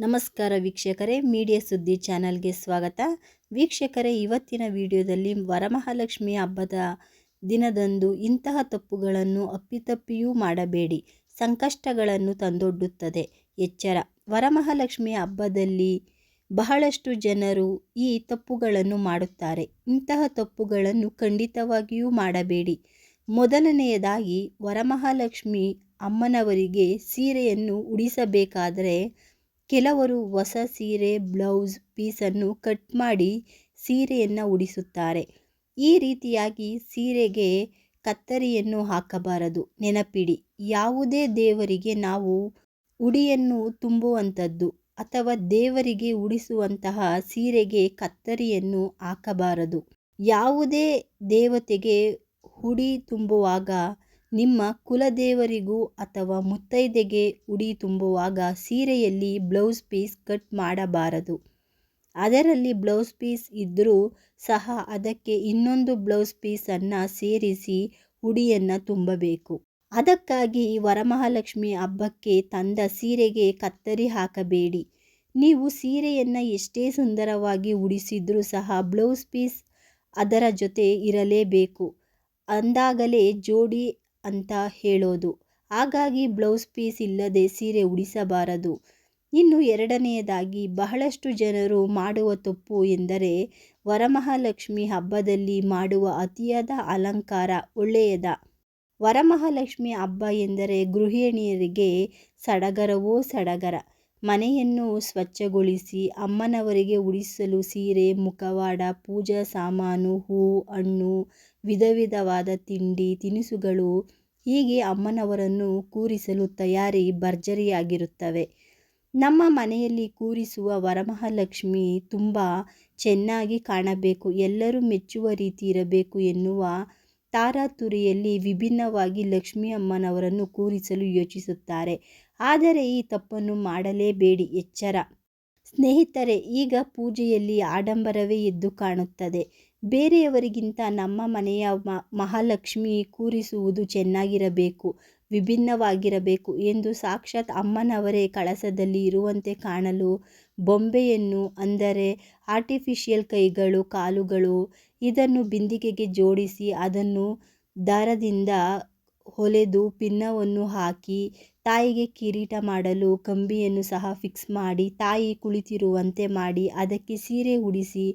ನಮಸ್ಕಾರ ವೀಕ್ಷಕರೇ, ಮೀಡಿಯಾ ಸುದ್ದಿ ಚಾನಲ್ಗೆ ಸ್ವಾಗತ. ವೀಕ್ಷಕರೇ, ಇವತ್ತಿನ ವಿಡಿಯೋದಲ್ಲಿ ವರಮಹಾಲಕ್ಷ್ಮಿ ಹಬ್ಬದ ದಿನದಂದು ಇಂತಹ ತಪ್ಪುಗಳನ್ನು ಅಪ್ಪಿತಪ್ಪಿಯೂ ಮಾಡಬೇಡಿ. ಸಂಕಷ್ಟಗಳನ್ನು ತಂದೊಡ್ಡುತ್ತದೆ. ಎಚ್ಚರ. ವರಮಹಾಲಕ್ಷ್ಮಿ ಹಬ್ಬದಲ್ಲಿ ಬಹಳಷ್ಟು ಜನರು ಈ ತಪ್ಪುಗಳನ್ನು ಮಾಡುತ್ತಾರೆ. ಇಂತಹ ತಪ್ಪುಗಳನ್ನು ಖಂಡಿತವಾಗಿಯೂ ಮಾಡಬೇಡಿ. ಮೊದಲನೆಯದಾಗಿ, ವರಮಹಾಲಕ್ಷ್ಮಿ ಅಮ್ಮನವರಿಗೆ ಸೀರೆಯನ್ನು ಉಡಿಸಬೇಕಾದರೆ ಕೆಲವರು ಹೊಸ ಸೀರೆ, ಬ್ಲೌಸ್ ಪೀಸನ್ನು ಕಟ್ ಮಾಡಿ ಸೀರೆಯನ್ನು ಉಡಿಸುತ್ತಾರೆ. ಈ ರೀತಿಯಾಗಿ ಸೀರೆಗೆ ಕತ್ತರಿಯನ್ನು ಹಾಕಬಾರದು. ನೆನಪಿಡಿ, ಯಾವುದೇ ದೇವರಿಗೆ ನಾವು ಉಡಿಯನ್ನು ತುಂಬುವಂಥದ್ದು ಅಥವಾ ದೇವರಿಗೆ ಉಡಿಸುವಂತಹ ಸೀರೆಗೆ ಕತ್ತರಿಯನ್ನು ಹಾಕಬಾರದು. ಯಾವುದೇ ದೇವತೆಗೆ ಉಡಿ ತುಂಬುವಾಗ ನಿಮ್ಮ ಕುಲದೇವರಿಗೂ ಅಥವಾ ಮುತ್ತೈದೆಗೆ ಉಡಿ ತುಂಬುವಾಗ ಸೀರೆಯಲ್ಲಿ ಬ್ಲೌಸ್ ಪೀಸ್ ಕಟ್ ಮಾಡಬಾರದು. ಅದರಲ್ಲಿ ಬ್ಲೌಸ್ ಪೀಸ್ ಇದ್ದರೂ ಸಹ ಅದಕ್ಕೆ ಇನ್ನೊಂದು ಬ್ಲೌಸ್ ಪೀಸನ್ನು ಸೇರಿಸಿ ಉಡಿಯನ್ನು ತುಂಬಬೇಕು. ಅದಕ್ಕಾಗಿ ವರಮಹಾಲಕ್ಷ್ಮಿ ಹಬ್ಬಕ್ಕೆ ತಂದ ಸೀರೆಗೆ ಕತ್ತರಿ ಹಾಕಬೇಡಿ. ನೀವು ಸೀರೆಯನ್ನು ಎಷ್ಟೇ ಸುಂದರವಾಗಿ ಉಡಿಸಿದ್ರೂ ಸಹ ಬ್ಲೌಸ್ ಪೀಸ್ ಅದರ ಜೊತೆ ಇರಲೇಬೇಕು. ಅಂದಾಗಲೇ ಜೋಡಿ ಅಂತ ಹೇಳೋದು. ಹಾಗಾಗಿ ಬ್ಲೌಸ್ ಪೀಸ್ ಇಲ್ಲದೆ ಸೀರೆ ಉಡಿಸಬಾರದು. ಇನ್ನು ಎರಡನೆಯದಾಗಿ, ಬಹಳಷ್ಟು ಜನರು ಮಾಡುವ ತಪ್ಪು ಎಂದರೆ, ವರಮಹಾಲಕ್ಷ್ಮಿ ಹಬ್ಬದಲ್ಲಿ ಮಾಡುವ ಅತಿಯಾದ ಅಲಂಕಾರ ಒಳ್ಳೆಯದ. ವರಮಹಾಲಕ್ಷ್ಮಿ ಹಬ್ಬ ಎಂದರೆ ಗೃಹಿಣಿಯರಿಗೆ ಸಡಗರವೋ ಸಡಗರ. ಮನೆಯನ್ನು ಸ್ವಚ್ಛಗೊಳಿಸಿ ಅಮ್ಮನವರಿಗೆ ಉಡಿಸಲು ಸೀರೆ, ಮುಖವಾಡ, ಪೂಜಾ ಸಾಮಾನು, ಹೂ, ಹಣ್ಣು ವಿಧ ವಿಧವಾದ ತಿಂಡಿ, ತಿನಿಸುಗಳು ಹೀಗೆ ಅಮ್ಮನವರನ್ನು ಕೂರಿಸಲು ತಯಾರಿ ಭರ್ಜರಿಯಾಗಿರುತ್ತವೆ. ನಮ್ಮ ಮನೆಯಲ್ಲಿ ಕೂರಿಸುವ ವರಮಹಾಲಕ್ಷ್ಮಿ ತುಂಬ ಚೆನ್ನಾಗಿ ಕಾಣಬೇಕು, ಎಲ್ಲರೂ ಮೆಚ್ಚುವ ರೀತಿ ಇರಬೇಕು ಎನ್ನುವ ತಾರಾತುರಿಯಲ್ಲಿ ವಿಭಿನ್ನವಾಗಿ ಲಕ್ಷ್ಮೀ ಅಮ್ಮನವರನ್ನು ಕೂರಿಸಲು ಯೋಚಿಸುತ್ತಾರೆ. ಆದರೆ ಈ ತಪ್ಪನ್ನು ಮಾಡಲೇಬೇಡಿ ಎಚ್ಚರ. ಸ್ನೇಹಿತರೆ, ಈಗ ಪೂಜೆಯಲ್ಲಿ ಆಡಂಬರವೇ ಎದ್ದು ಕಾಣುತ್ತದೆ. ಬೇರೆಯವರಿಗಿಂತ ನಮ್ಮ ಮನೆಯ ಮಹಾಲಕ್ಷ್ಮಿ ಕೂರಿಸುವುದು ಚೆನ್ನಾಗಿರಬೇಕು, ವಿಭಿನ್ನವಾಗಿರಬೇಕು ಎಂದು ಸಾಕ್ಷಾತ್ ಅಮ್ಮನವರೇ ಕಳಸದಲ್ಲಿ ಇರುವಂತೆ ಕಾಣಲು ಬೊಂಬೆಯನ್ನು, ಅಂದರೆ ಆರ್ಟಿಫಿಷಿಯಲ್ ಕೈಗಳು, ಕಾಲುಗಳು, ಇದನ್ನು ಬಿಂದಿಗೆಗೆ ಜೋಡಿಸಿ ಅದನ್ನು ದಾರದಿಂದ ಹೊಲೆದು ಪಿನ್ನವನ್ನು ಹಾಕಿ ತಾಯಿಗೆ ಕಿರೀಟ ಮಾಡಲು ಕಂಬಿಯನ್ನು ಸಹ ಫಿಕ್ಸ್ ಮಾಡಿ ತಾಯಿ ಕುಳಿತಿರುವಂತೆ ಮಾಡಿ ಅದಕ್ಕೆ ಸೀರೆ ಉಡಿಸಿ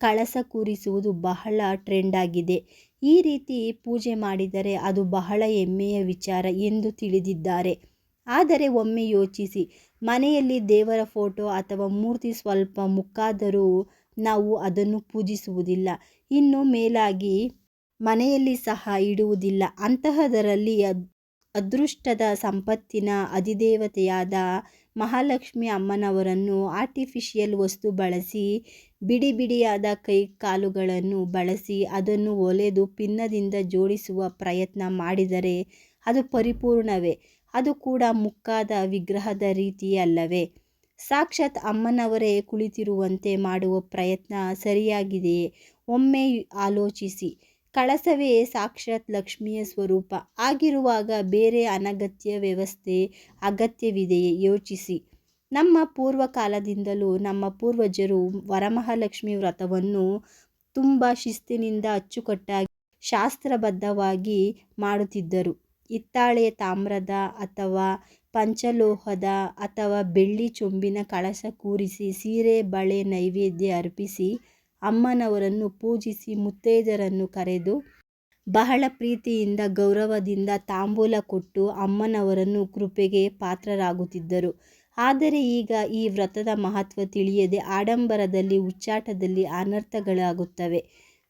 ಕಳಸ ಕೂರಿಸುವುದು ಬಹಳ ಟ್ರೆಂಡ್ ಆಗಿದೆ. ಈ ರೀತಿ ಪೂಜೆ ಮಾಡಿದರೆ ಅದು ಬಹಳ ಹೆಮ್ಮೆಯ ವಿಚಾರ ಎಂದು ತಿಳಿದಿದ್ದಾರೆ. ಆದರೆ ಒಮ್ಮೆ ಯೋಚಿಸಿ, ಮನೆಯಲ್ಲಿ ದೇವರ ಫೋಟೋ ಅಥವಾ ಮೂರ್ತಿ ಸ್ವಲ್ಪ ಮುಕ್ಕಾದರೂ ನಾವು ಅದನ್ನು ಪೂಜಿಸುವುದಿಲ್ಲ. ಇನ್ನು ಮೇಲಾಗಿ ಮನೆಯಲ್ಲಿ ಸಹ ಇಡುವುದಿಲ್ಲ. ಅಂತಹದರಲ್ಲಿ ಅದೃಷ್ಟದ ಸಂಪತ್ತಿನ ಅಧಿದೇವತೆಯಾದ ಮಹಾಲಕ್ಷ್ಮಿ ಅಮ್ಮನವರನ್ನು ಆರ್ಟಿಫಿಷಿಯಲ್ ವಸ್ತು ಬಳಸಿ ಬಿಡಿ ಬಿಡಿಯಾದ ಕೈ ಕಾಲುಗಳನ್ನು ಬಳಸಿ, ಅದನ್ನು ಒಲೆದು ಪಿನ್ನದಿಂದ ಜೋಡಿಸುವ ಪ್ರಯತ್ನ ಮಾಡಿದರೆ ಅದು ಪರಿಪೂರ್ಣವೇ? ಅದು ಕೂಡ ಮುಕ್ಕಾದ ವಿಗ್ರಹದ ರೀತಿಯಲ್ಲವೇ? ಸಾಕ್ಷಾತ್ ಅಮ್ಮನವರೇ ಕುಳಿತಿರುವಂತೆ ಮಾಡುವ ಪ್ರಯತ್ನ ಸರಿಯಾಗಿದೆಯೇ? ಒಮ್ಮೆ ಆಲೋಚಿಸಿ. ಕಳಸವೇ ಸಾಕ್ಷಾತ್ ಲಕ್ಷ್ಮಿಯ ಸ್ವರೂಪ. ಆಗಿರುವಾಗ ಬೇರೆ ಅನಗತ್ಯ ವ್ಯವಸ್ಥೆ ಅಗತ್ಯವಿದೆಯೇ? ಯೋಚಿಸಿ. ನಮ್ಮ ಪೂರ್ವಕಾಲದಿಂದಲೂ ನಮ್ಮ ಪೂರ್ವಜರು ವರಮಹಾಲಕ್ಷ್ಮಿ ವ್ರತವನ್ನು ತುಂಬ ಶಿಸ್ತಿನಿಂದ ಅಚ್ಚುಕಟ್ಟಾಗಿ ಶಾಸ್ತ್ರಬದ್ಧವಾಗಿ ಮಾಡುತ್ತಿದ್ದರು. ಹಿತ್ತಾಳೆ ತಾಮ್ರದ ಅಥವಾ ಪಂಚಲೋಹದ ಅಥವಾ ಬೆಳ್ಳಿ ಚೊಂಬಿನ ಕಳಸ ಕೂರಿಸಿ ಸೀರೆ, ಬಳೆ, ನೈವೇದ್ಯ ಅರ್ಪಿಸಿ ಅಮ್ಮನವರನ್ನು ಪೂಜಿಸಿ ಮುತ್ತೈದರನ್ನು ಕರೆದು ಬಹಳ ಪ್ರೀತಿಯಿಂದ ಗೌರವದಿಂದ ತಾಂಬೂಲ ಕೊಟ್ಟು ಅಮ್ಮನವರನ್ನು ಕೃಪೆಗೆ ಪಾತ್ರರಾಗುತ್ತಿದ್ದರು. ಆದರೆ ಈಗ ಈ ವ್ರತದ ಮಹತ್ವ ತಿಳಿಯದೆ ಆಡಂಬರದಲ್ಲಿ ಉಚ್ಚಾಟದಲ್ಲಿ ಅನರ್ಥಗಳಾಗುತ್ತವೆ.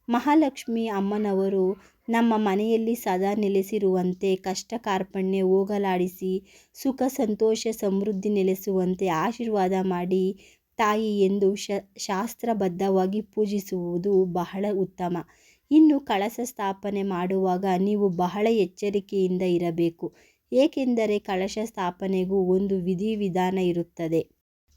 ಮಹಾಲಕ್ಷ್ಮಿ ಅಮ್ಮನವರು ನಮ್ಮ ಮನೆಯಲ್ಲಿ ಸದಾ ನೆಲೆಸಿರುವಂತೆ ಕಷ್ಟ ಕಾರ್ಪಣ್ಯ ಹೋಗಲಾಡಿಸಿ, ಸುಖ, ಸಂತೋಷ, ಸಮೃದ್ಧಿ ನೆಲೆಸುವಂತೆ ಆಶೀರ್ವಾದ ಮಾಡಿ ತಾಯಿ ಎಂದು ಶ, ಶಾಸ್ತ್ರಬದ್ಧವಾಗಿ ಪೂಜಿಸುವುದು ಬಹಳ ಉತ್ತಮ. ಇನ್ನು ಕಳಸ ಸ್ಥಾಪನೆ ಮಾಡುವಾಗ ನೀವು ಬಹಳ ಎಚ್ಚರಿಕೆಯಿಂದ ಇರಬೇಕು. ಏಕೆಂದರೆ ಕಳಶ ಸ್ಥಾಪನೆಗೂ ಒಂದು ವಿಧಿವಿಧಾನ ಇರುತ್ತದೆ.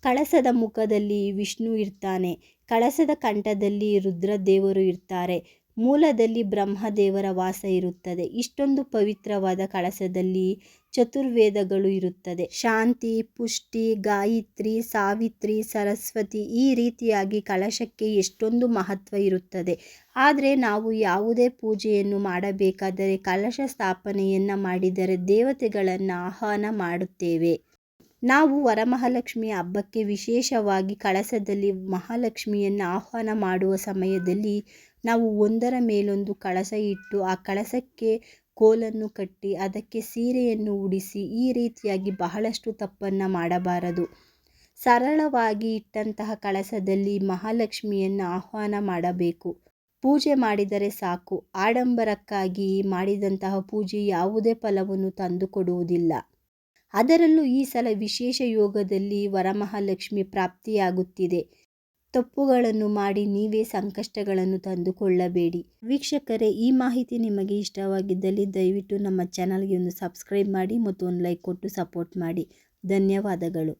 ಕಳಸದ ಮುಖದಲ್ಲಿ ವಿಷ್ಣು ಇರ್ತಾನೆ. ಕಳಸದ ಕಂಠದಲ್ಲಿ ರುದ್ರದೇವರು ಇರ್ತಾರೆ. ಮೂಲದಲ್ಲಿ ಬ್ರಹ್ಮದೇವರ ವಾಸ ಇರುತ್ತದೆ. ಇಷ್ಟೊಂದು ಪವಿತ್ರವಾದ ಕಳಸದಲ್ಲಿ ಚತುರ್ವೇದಗಳು ಇರುತ್ತದೆ. ಶಾಂತಿ, ಪುಷ್ಟಿ, ಗಾಯತ್ರಿ, ಸಾವಿತ್ರಿ, ಸರಸ್ವತಿ ಈ ರೀತಿಯಾಗಿ ಕಳಶಕ್ಕೆ ಎಷ್ಟೊಂದು ಮಹತ್ವ ಇರುತ್ತದೆ. ಆದರೆ ನಾವು ಯಾವುದೇ ಪೂಜೆಯನ್ನು ಮಾಡಬೇಕಾದರೆ ಕಲಶ ಸ್ಥಾಪನೆಯನ್ನು ಮಾಡಿದರೆ ದೇವತೆಗಳನ್ನು ಆಹ್ವಾನ ಮಾಡುತ್ತೇವೆ. ನಾವು ವರಮಹಾಲಕ್ಷ್ಮಿ ಹಬ್ಬಕ್ಕೆ ವಿಶೇಷವಾಗಿ ಕಳಸದಲ್ಲಿ ಮಹಾಲಕ್ಷ್ಮಿಯನ್ನು ಆಹ್ವಾನ ಮಾಡುವ ಸಮಯದಲ್ಲಿ ನಾವು ಒಂದರ ಮೇಲೊಂದು ಕಳಸ ಇಟ್ಟು ಆ ಕಳಸಕ್ಕೆ ಕೋಲನ್ನು ಕಟ್ಟಿ ಅದಕ್ಕೆ ಸೀರೆಯನ್ನು ಉಡಿಸಿ ಈ ರೀತಿಯಾಗಿ ಬಹಳಷ್ಟು ತಪ್ಪನ್ನು ಮಾಡಬಾರದು. ಸರಳವಾಗಿ ಇಟ್ಟಂತಹ ಕಳಸದಲ್ಲಿ ಮಹಾಲಕ್ಷ್ಮಿಯನ್ನು ಆಹ್ವಾನ ಮಾಡಬೇಕು. ಪೂಜೆ ಮಾಡಿದರೆ ಸಾಕು. ಆಡಂಬರಕ್ಕಾಗಿ ಮಾಡಿದಂತಹ ಪೂಜೆ ಯಾವುದೇ ಫಲವನ್ನು ತಂದುಕೊಡುವುದಿಲ್ಲ. ಅದರಲ್ಲೂ ಈ ಸಲ ವಿಶೇಷ ಯೋಗದಲ್ಲಿ ವರಮಹಾಲಕ್ಷ್ಮಿ ಪ್ರಾಪ್ತಿಯಾಗುತ್ತಿದೆ. ತಪ್ಪುಗಳನ್ನು ಮಾಡಿ ನೀವೇ ಸಂಕಷ್ಟಗಳನ್ನು ತಂದುಕೊಳ್ಳಬೇಡಿ. ವೀಕ್ಷಕರೇ, ಈ ಮಾಹಿತಿ ನಿಮಗೆ ಇಷ್ಟವಾಗಿದ್ದಲ್ಲಿ ದಯವಿಟ್ಟು ನಮ್ಮ ಚಾನಲ್ಗೆ ಒಂದು ಸಬ್ಸ್ಕ್ರೈಬ್ ಮಾಡಿ ಮತ್ತು ಒಂದು ಲೈಕ್ ಕೊಟ್ಟು ಸಪೋರ್ಟ್ ಮಾಡಿ. ಧನ್ಯವಾದಗಳು.